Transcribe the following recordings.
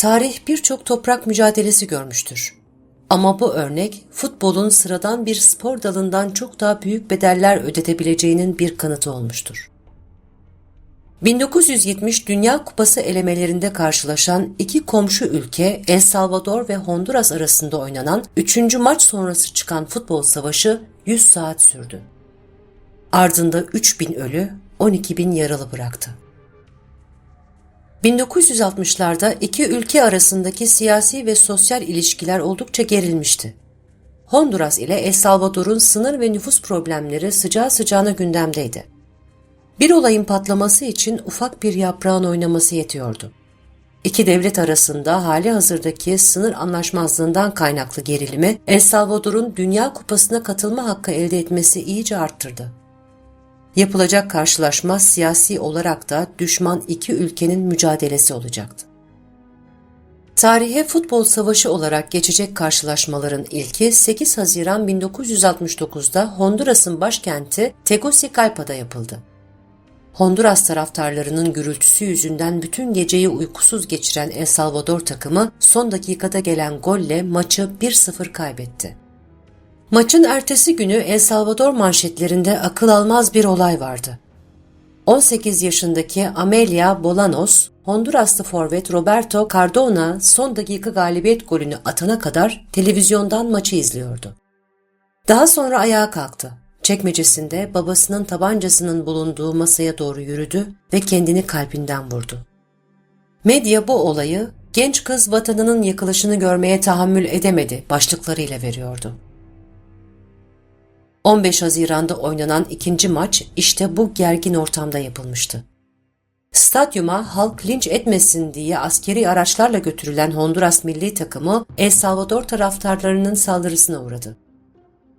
Tarih birçok toprak mücadelesi görmüştür. Ama bu örnek futbolun sıradan bir spor dalından çok daha büyük bedeller ödetebileceğinin bir kanıtı olmuştur. 1970 Dünya Kupası elemelerinde karşılaşan iki komşu ülke El Salvador ve Honduras arasında oynanan 3. maç sonrası çıkan futbol savaşı 100 saat sürdü. Ardında 3000 ölü, 12 bin yaralı bıraktı. 1960'larda iki ülke arasındaki siyasi ve sosyal ilişkiler oldukça gerilmişti. Honduras ile El Salvador'un sınır ve nüfus problemleri sıcağı sıcağına gündemdeydi. Bir olayın patlaması için ufak bir yaprağın oynaması yetiyordu. İki devlet arasında hali hazırdaki sınır anlaşmazlığından kaynaklı gerilimi El Salvador'un Dünya Kupası'na katılma hakkı elde etmesi iyice arttırdı. Yapılacak karşılaşma siyasi olarak da düşman iki ülkenin mücadelesi olacaktı. Tarihe futbol savaşı olarak geçecek karşılaşmaların ilki 8 Haziran 1969'da Honduras'ın başkenti Tegucigalpa'da yapıldı. Honduras taraftarlarının gürültüsü yüzünden bütün geceyi uykusuz geçiren El Salvador takımı son dakikada gelen golle maçı 1-0 kaybetti. Maçın ertesi günü El Salvador manşetlerinde akıl almaz bir olay vardı. 18 yaşındaki Amelia Bolanos, Honduraslı forvet Roberto Cardona son dakika galibiyet golünü atana kadar televizyondan maçı izliyordu. Daha sonra ayağa kalktı. Çekmecesinde babasının tabancasının bulunduğu masaya doğru yürüdü ve kendini kalbinden vurdu. Medya bu olayı genç kız vatanının yıkılışını görmeye tahammül edemedi başlıklarıyla veriyordu. 15 Haziran'da oynanan ikinci maç işte bu gergin ortamda yapılmıştı. Stadyuma halk linç etmesin diye askeri araçlarla götürülen Honduras milli takımı El Salvador taraftarlarının saldırısına uğradı.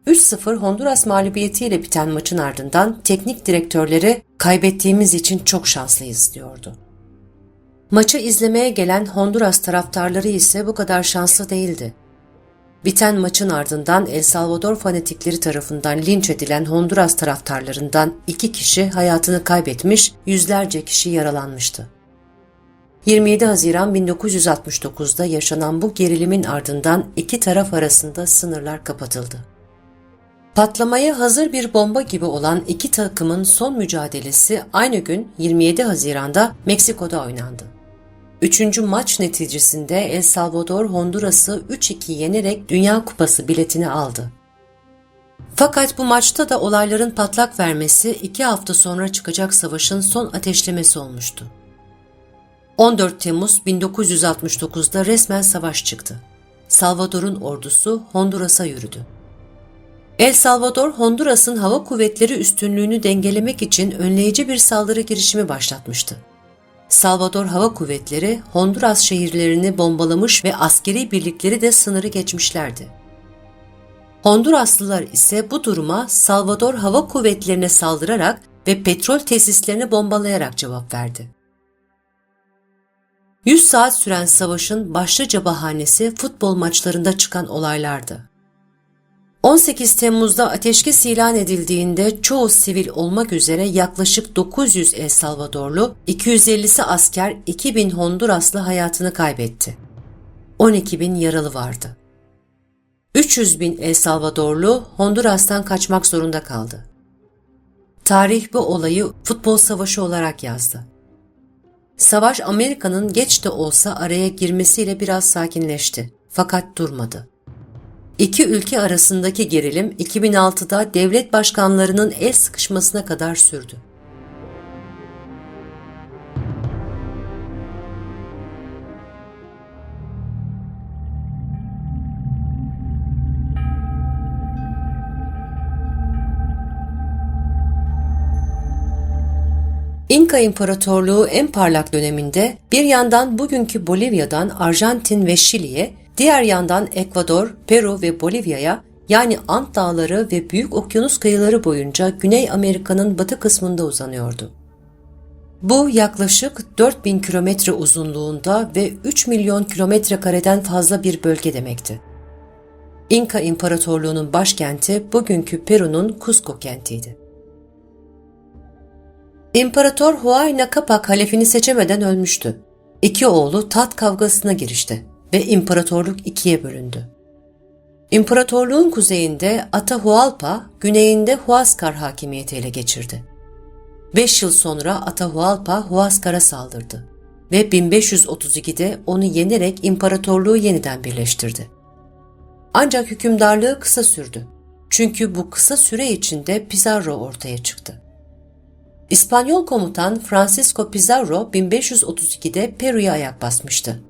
3-0 Honduras mağlubiyetiyle biten maçın ardından teknik direktörleri kaybettiğimiz için çok şanslıyız diyordu. Maçı izlemeye gelen Honduras taraftarları ise bu kadar şanslı değildi. Biten maçın ardından El Salvador fanatikleri tarafından linç edilen Honduras taraftarlarından iki kişi hayatını kaybetmiş, yüzlerce kişi yaralanmıştı. 27 Haziran 1969'da yaşanan bu gerilimin ardından iki taraf arasında sınırlar kapatıldı. Patlamaya hazır bir bomba gibi olan iki takımın son mücadelesi aynı gün 27 Haziran'da Meksiko'da oynandı. Üçüncü maç neticesinde El Salvador Honduras'ı 3-2 yenerek Dünya Kupası biletini aldı. Fakat bu maçta da olayların patlak vermesi iki hafta sonra çıkacak savaşın son ateşlemesi olmuştu. 14 Temmuz 1969'da resmen savaş çıktı. Salvador'un ordusu Honduras'a yürüdü. El Salvador, Honduras'ın hava kuvvetleri üstünlüğünü dengelemek için önleyici bir saldırı girişimi başlatmıştı. Salvador Hava Kuvvetleri Honduras şehirlerini bombalamış ve askeri birlikleri de sınırı geçmişlerdi. Honduraslılar ise bu duruma Salvador Hava Kuvvetlerine saldırarak ve petrol tesislerini bombalayarak cevap verdi. 100 saat süren savaşın başlıca bahanesi futbol maçlarında çıkan olaylardı. 18 Temmuz'da ateşkes ilan edildiğinde çoğu sivil olmak üzere yaklaşık 900 El Salvadorlu, 250'si asker, 2000 Honduraslı hayatını kaybetti. 12 bin yaralı vardı. 300 bin El Salvadorlu Honduras'tan kaçmak zorunda kaldı. Tarih bu olayı futbol savaşı olarak yazdı. Savaş Amerika'nın geç de olsa araya girmesiyle biraz sakinleşti fakat durmadı. İki ülke arasındaki gerilim 2006'da devlet başkanlarının el sıkışmasına kadar sürdü. İnka İmparatorluğu en parlak döneminde bir yandan bugünkü Bolivya'dan Arjantin ve Şili'ye, Diğer yandan Ekvador, Peru ve Bolivya'ya yani Ant Dağları ve Büyük Okyanus kıyıları boyunca Güney Amerika'nın batı kısmında uzanıyordu. Bu yaklaşık 4000 kilometre uzunluğunda ve 3 milyon kilometre kareden fazla bir bölge demekti. İnka İmparatorluğu'nun başkenti bugünkü Peru'nun Cusco kentiydi. İmparator Huayna Capac halefini seçemeden ölmüştü. İki oğlu tat kavgasına girişti ve imparatorluk ikiye bölündü. İmparatorluğun kuzeyinde Atahualpa, güneyinde Huascar hakimiyeti ele geçirdi. Beş yıl sonra Atahualpa Huascar'a saldırdı ve 1532'de onu yenerek imparatorluğu yeniden birleştirdi. Ancak hükümdarlığı kısa sürdü. Çünkü bu kısa süre içinde Pizarro ortaya çıktı. İspanyol komutan Francisco Pizarro 1532'de Peru'ya ayak basmıştı.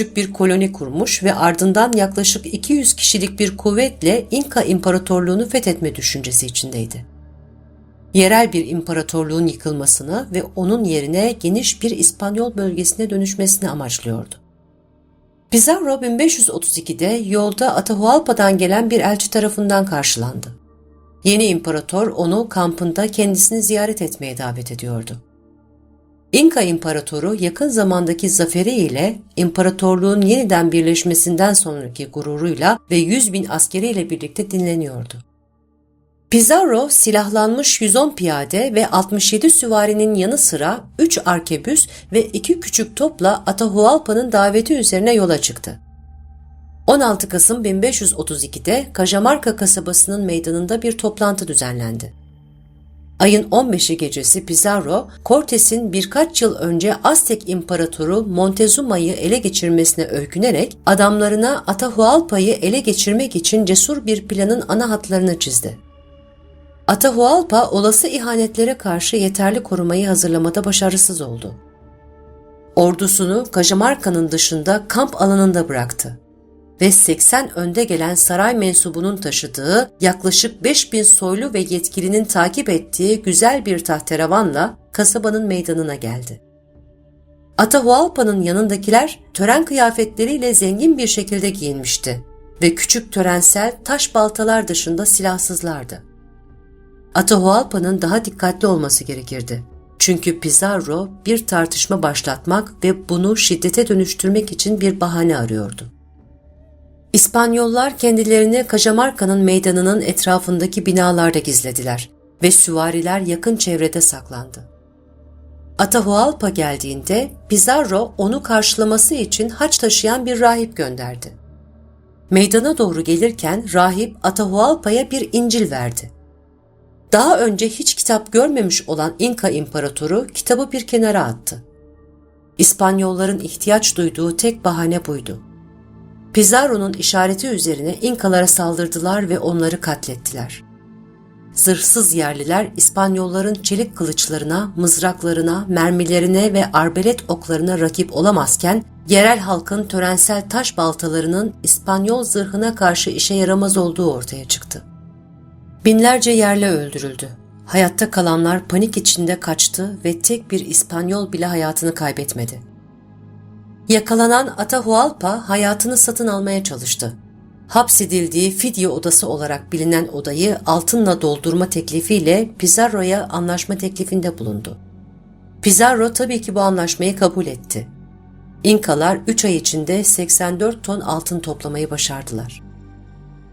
Küçük bir koloni kurmuş ve ardından yaklaşık 200 kişilik bir kuvvetle İnka İmparatorluğunu fethetme düşüncesi içindeydi. Yerel bir imparatorluğun yıkılmasını ve onun yerine geniş bir İspanyol bölgesine dönüşmesini amaçlıyordu. Pizarro 1532'de yolda Atahualpa'dan gelen bir elçi tarafından karşılandı. Yeni imparator onu kampında kendisini ziyaret etmeye davet ediyordu. İnka İmparatoru yakın zamandaki zaferi ile imparatorluğun yeniden birleşmesinden sonraki gururuyla ve 100 bin askeriyle birlikte dinleniyordu. Pizarro silahlanmış 110 piyade ve 67 süvarinin yanı sıra 3 arkebüs ve 2 küçük topla Atahualpa'nın daveti üzerine yola çıktı. 16 Kasım 1532'de Cajamarca kasabasının meydanında bir toplantı düzenlendi. Ayın 15'i gecesi Pizarro, Cortes'in birkaç yıl önce Aztek İmparatoru Montezuma'yı ele geçirmesine öykünerek adamlarına Atahualpa'yı ele geçirmek için cesur bir planın ana hatlarını çizdi. Atahualpa olası ihanetlere karşı yeterli korumayı hazırlamada başarısız oldu. Ordusunu Cajamarca'nın dışında kamp alanında bıraktı ve 80 önde gelen saray mensubunun taşıdığı yaklaşık 5000 soylu ve yetkilinin takip ettiği güzel bir tahterevanla kasabanın meydanına geldi. Atahualpa'nın yanındakiler tören kıyafetleriyle zengin bir şekilde giyinmişti ve küçük törensel taş baltalar dışında silahsızlardı. Atahualpa'nın daha dikkatli olması gerekirdi. Çünkü Pizarro bir tartışma başlatmak ve bunu şiddete dönüştürmek için bir bahane arıyordu. İspanyollar kendilerini Cajamarca'nın meydanının etrafındaki binalarda gizlediler ve süvariler yakın çevrede saklandı. Atahualpa geldiğinde Pizarro onu karşılaması için haç taşıyan bir rahip gönderdi. Meydana doğru gelirken rahip Atahualpa'ya bir İncil verdi. Daha önce hiç kitap görmemiş olan İnka İmparatoru kitabı bir kenara attı. İspanyolların ihtiyaç duyduğu tek bahane buydu. Pizarro'nun işareti üzerine İnkalara saldırdılar ve onları katlettiler. Zırhsız yerliler İspanyolların çelik kılıçlarına, mızraklarına, mermilerine ve arbelet oklarına rakip olamazken yerel halkın törensel taş baltalarının İspanyol zırhına karşı işe yaramaz olduğu ortaya çıktı. Binlerce yerli öldürüldü. Hayatta kalanlar panik içinde kaçtı ve tek bir İspanyol bile hayatını kaybetmedi. Yakalanan Atahualpa hayatını satın almaya çalıştı. Hapsedildiği fidye odası olarak bilinen odayı altınla doldurma teklifiyle Pizarro'ya anlaşma teklifinde bulundu. Pizarro tabii ki bu anlaşmayı kabul etti. İnkalar 3 ay içinde 84 ton altın toplamayı başardılar.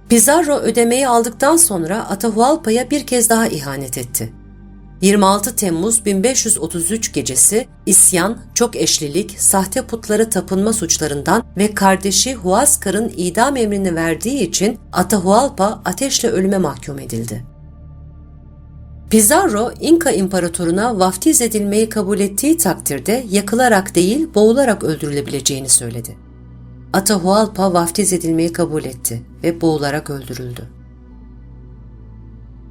Pizarro ödemeyi aldıktan sonra Atahualpa'ya bir kez daha ihanet etti. 26 Temmuz 1533 gecesi isyan, çok eşlilik, sahte putlara tapınma suçlarından ve kardeşi Huascar'ın idam emrini verdiği için Atahualpa ateşle ölüme mahkum edildi. Pizarro, İnka imparatoruna vaftiz edilmeyi kabul ettiği takdirde yakılarak değil boğularak öldürülebileceğini söyledi. Atahualpa vaftiz edilmeyi kabul etti ve boğularak öldürüldü.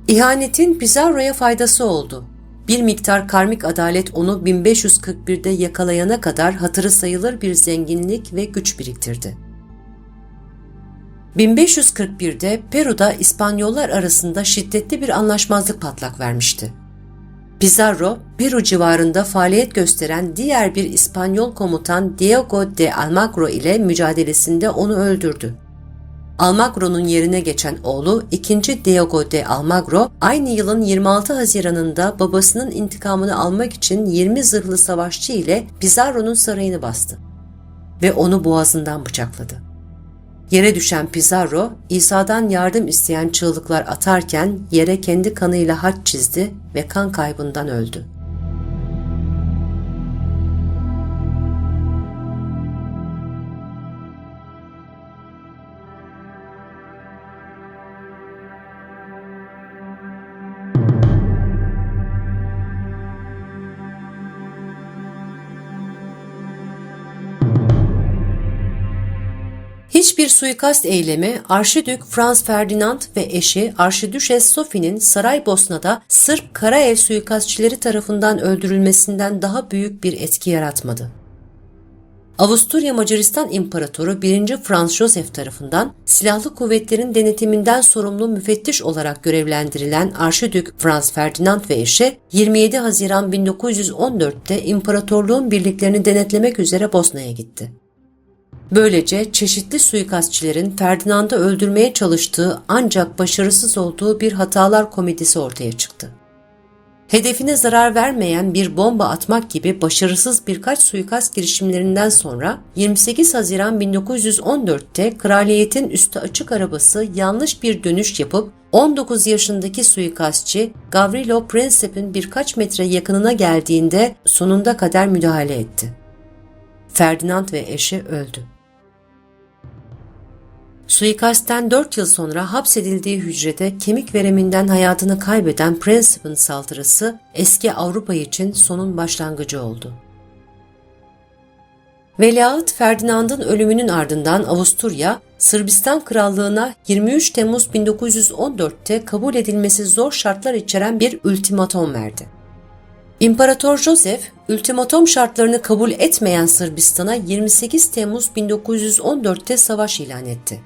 İhanetin Pizarro'ya faydası oldu. Bir miktar karmik adalet onu 1541'de yakalayana kadar hatırı sayılır bir zenginlik ve güç biriktirdi. 1541'de Peru'da İspanyollar arasında şiddetli bir anlaşmazlık patlak vermişti. Pizarro, Peru civarında faaliyet gösteren diğer bir İspanyol komutan Diego de Almagro ile mücadelesinde onu öldürdü. Almagro'nun yerine geçen oğlu 2. Diego de Almagro aynı yılın 26 Haziran'ında babasının intikamını almak için 20 zırhlı savaşçı ile Pizarro'nun sarayını bastı ve onu boğazından bıçakladı. Yere düşen Pizarro, İsa'dan yardım isteyen çığlıklar atarken yere kendi kanıyla haç çizdi ve kan kaybından öldü. Hiçbir suikast eylemi Arşidük Franz Ferdinand ve eşi Arşidüşes Sophie'nin Saraybosna'da Sırp Karaev suikastçileri tarafından öldürülmesinden daha büyük bir etki yaratmadı. Avusturya Macaristan İmparatoru 1. Franz Joseph tarafından silahlı kuvvetlerin denetiminden sorumlu müfettiş olarak görevlendirilen Arşidük Franz Ferdinand ve eşi 27 Haziran 1914'te imparatorluğun birliklerini denetlemek üzere Bosna'ya gitti. Böylece çeşitli suikastçilerin Ferdinand'ı öldürmeye çalıştığı ancak başarısız olduğu bir hatalar komedisi ortaya çıktı. Hedefine zarar vermeyen bir bomba atmak gibi başarısız birkaç suikast girişimlerinden sonra 28 Haziran 1914'te kraliyetin üstü açık arabası yanlış bir dönüş yapıp 19 yaşındaki suikastçı Gavrilo Princip'in birkaç metre yakınına geldiğinde sonunda kader müdahale etti. Ferdinand ve eşi öldü. Suikastten 4 yıl sonra hapsedildiği hücrede kemik vereminden hayatını kaybeden Princip'in saldırısı eski Avrupa için sonun başlangıcı oldu. Veliaht Ferdinand'ın ölümünün ardından Avusturya, Sırbistan Krallığı'na 23 Temmuz 1914'te kabul edilmesi zor şartlar içeren bir ultimatom verdi. İmparator Joseph, ultimatom şartlarını kabul etmeyen Sırbistan'a 28 Temmuz 1914'te savaş ilan etti.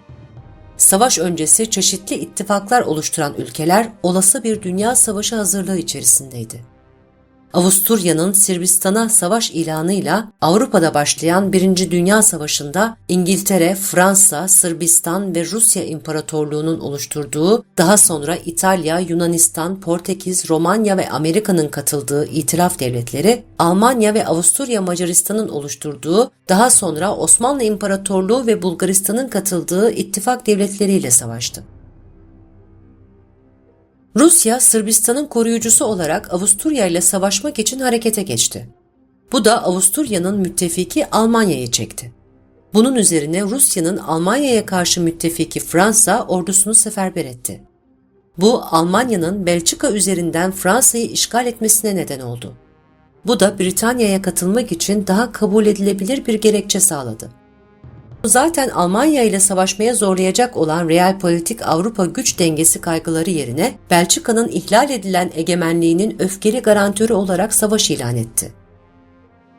Savaş öncesi çeşitli ittifaklar oluşturan ülkeler olası bir dünya savaşı hazırlığı içerisindeydi. Avusturya'nın Sırbistan'a savaş ilanıyla Avrupa'da başlayan Birinci Dünya Savaşı'nda İngiltere, Fransa, Sırbistan ve Rusya İmparatorluğu'nun oluşturduğu, daha sonra İtalya, Yunanistan, Portekiz, Romanya ve Amerika'nın katıldığı itilaf devletleri, Almanya ve Avusturya Macaristan'ın oluşturduğu, daha sonra Osmanlı İmparatorluğu ve Bulgaristan'ın katıldığı ittifak devletleriyle savaştı. Rusya, Sırbistan'ın koruyucusu olarak Avusturya ile savaşmak için harekete geçti. Bu da Avusturya'nın müttefiki Almanya'yı çekti. Bunun üzerine Rusya'nın Almanya'ya karşı müttefiki Fransa ordusunu seferber etti. Bu Almanya'nın Belçika üzerinden Fransa'yı işgal etmesine neden oldu. Bu da Britanya'ya katılmak için daha kabul edilebilir bir gerekçe sağladı. Zaten Almanya ile savaşmaya zorlayacak olan realpolitik Avrupa güç dengesi kaygıları yerine Belçika'nın ihlal edilen egemenliğinin öfkeli garantörü olarak savaş ilan etti.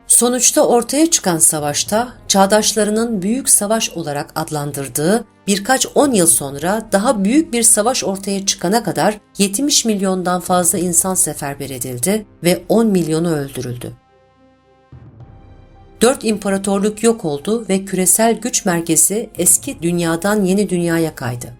Sonuçta ortaya çıkan savaşta çağdaşlarının büyük savaş olarak adlandırdığı birkaç on yıl sonra daha büyük bir savaş ortaya çıkana kadar 70 milyondan fazla insan seferber edildi ve 10 milyonu öldürüldü. Dört imparatorluk yok oldu ve küresel güç merkezi eski dünyadan yeni dünyaya kaydı.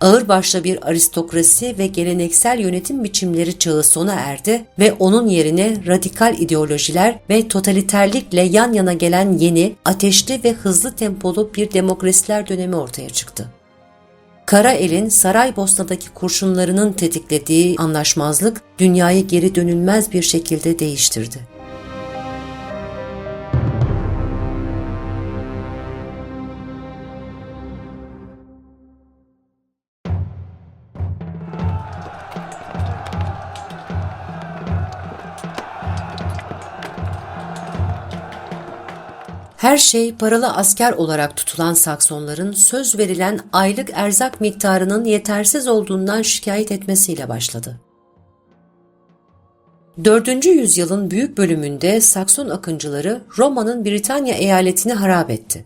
Ağırbaşlı bir aristokrasi ve geleneksel yönetim biçimleri çağı sona erdi ve onun yerine radikal ideolojiler ve totaliterlikle yan yana gelen yeni, ateşli ve hızlı tempolu bir demokrasiler dönemi ortaya çıktı. Kara elin Saraybosna'daki kurşunlarının tetiklediği anlaşmazlık dünyayı geri dönülmez bir şekilde değiştirdi. Her şey paralı asker olarak tutulan Saksonların söz verilen aylık erzak miktarının yetersiz olduğundan şikayet etmesiyle başladı. 4. yüzyılın büyük bölümünde Sakson akıncıları Roma'nın Britanya eyaletini harap etti.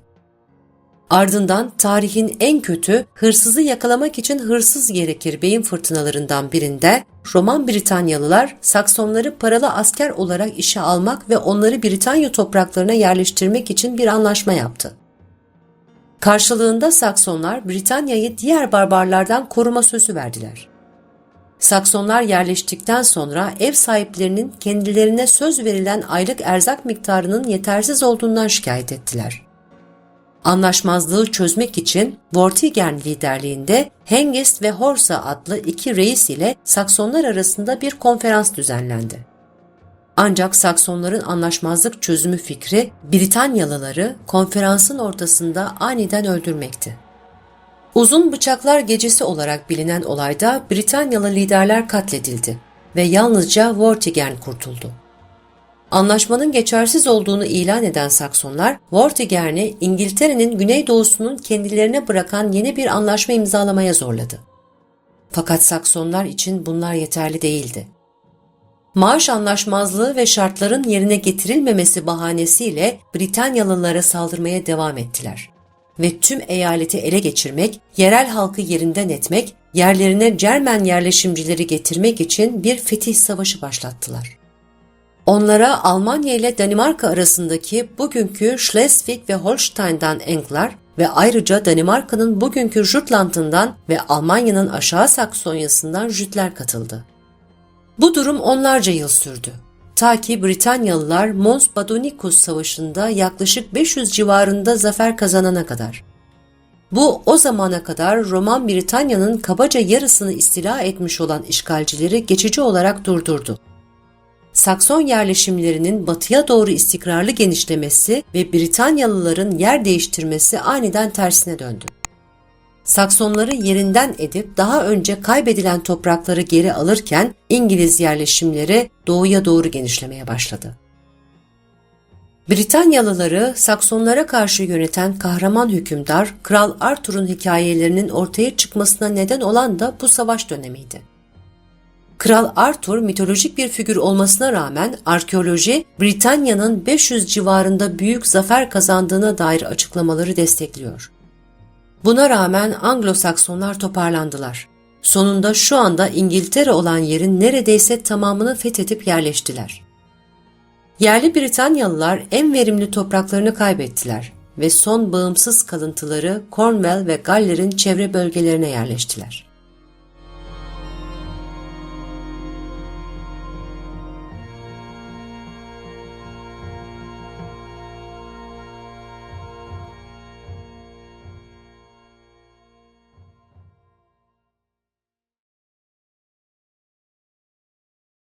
Ardından tarihin en kötü hırsızı yakalamak için hırsız gerekir beyin fırtınalarından birinde Roman Britanyalılar Saksonları paralı asker olarak işe almak ve onları Britanya topraklarına yerleştirmek için bir anlaşma yaptı. Karşılığında Saksonlar Britanya'yı diğer barbarlardan koruma sözü verdiler. Saksonlar yerleştikten sonra ev sahiplerinin kendilerine söz verilen aylık erzak miktarının yetersiz olduğundan şikayet ettiler. Anlaşmazlığı çözmek için Vortigern liderliğinde Hengist ve Horsa adlı iki reis ile Saksonlar arasında bir konferans düzenlendi. Ancak Saksonların anlaşmazlık çözümü fikri Britanyalıları konferansın ortasında aniden öldürmekti. Uzun Bıçaklar Gecesi olarak bilinen olayda Britanyalı liderler katledildi ve yalnızca Vortigern kurtuldu. Anlaşmanın geçersiz olduğunu ilan eden Saksonlar, Vortigern'i İngiltere'nin güneydoğusunun kendilerine bırakan yeni bir anlaşma imzalamaya zorladı. Fakat Saksonlar için bunlar yeterli değildi. Maaş anlaşmazlığı ve şartların yerine getirilmemesi bahanesiyle Britanyalılara saldırmaya devam ettiler. Ve tüm eyaleti ele geçirmek, yerel halkı yerinden etmek, yerlerine Cermen yerleşimcileri getirmek için bir fetih savaşı başlattılar. Onlara Almanya ile Danimarka arasındaki bugünkü Schleswig ve Holstein'dan Enklar ve ayrıca Danimarka'nın bugünkü Jutland'ından ve Almanya'nın aşağı Saksonya'sından Jütler katıldı. Bu durum onlarca yıl sürdü. Ta ki Britanyalılar Mons Badonicus Savaşı'nda yaklaşık 500 civarında zafer kazanana kadar. Bu o zamana kadar Roman Britanya'nın kabaca yarısını istila etmiş olan işgalcileri geçici olarak durdurdu. Sakson yerleşimlerinin batıya doğru istikrarlı genişlemesi ve Britanyalıların yer değiştirmesi aniden tersine döndü. Saksonları yerinden edip daha önce kaybedilen toprakları geri alırken İngiliz yerleşimleri doğuya doğru genişlemeye başladı. Britanyalıları Saksonlara karşı yöneten kahraman hükümdar Kral Arthur'un hikayelerinin ortaya çıkmasına neden olan da bu savaş dönemiydi. Kral Arthur mitolojik bir figür olmasına rağmen arkeoloji Britanya'nın 500 civarında büyük zafer kazandığına dair açıklamaları destekliyor. Buna rağmen Anglo-Saksonlar toparlandılar. Sonunda şu anda İngiltere olan yerin neredeyse tamamını fethedip yerleştiler. Yerli Britanyalılar en verimli topraklarını kaybettiler ve son bağımsız kalıntıları Cornwall ve Galler'in çevre bölgelerine yerleştiler.